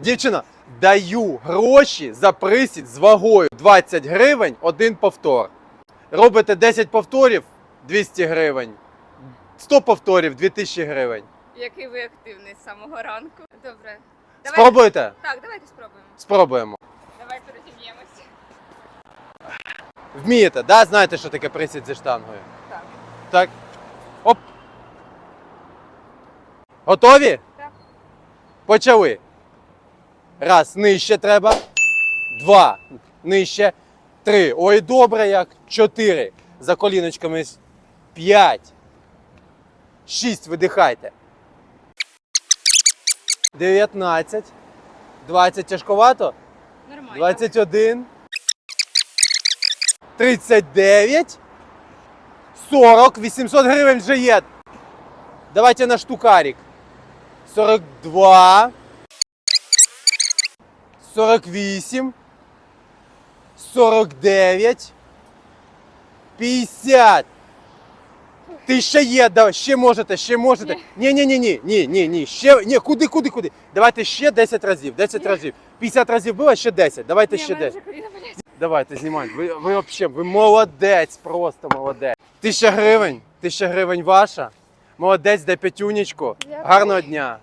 Дівчина, даю гроші за присід з вагою 20 гривень, один повтор. Робите 10 повторів 200 гривень. 100 повторів 2000 гривень. Який ви активний з самого ранку. Добре. Давайте- Спробуєте? Так, давайте спробуємо. Спробуємо. Давайте розім'ємося. Вмієте, да? Знаєте, що таке присід зі штангою? Так. Так. Оп. Готові? Так. Почали. Раз, нижче треба. Два. Нижче. Три. Ой, добре як. Чотири. За коліночками. П'ять. Шість. Видихайте. Дев'ятнадцять. Двадцять тяжковато. Нормально. 21, 39, 40, 800 гривень вже є. Давайте на штукарик. 42, 48, 49, 50. Ти ще є, да, ще можете, ще можете. Ні, ні, ні, ні, ні, ні, ні. Ще ні, куди, куди, куди? Давайте ще 10 разів, 10 Ні. разів. 50 разів було, ще 10. Давайте ще в 10. вже коліна болять. Давайте знімайте. Ви, ви взагалі, ви молодець, просто молодець. Тисяча гривень, тисяча гривень ваша. Молодець, дай п'ятюнечку. Гарного дня.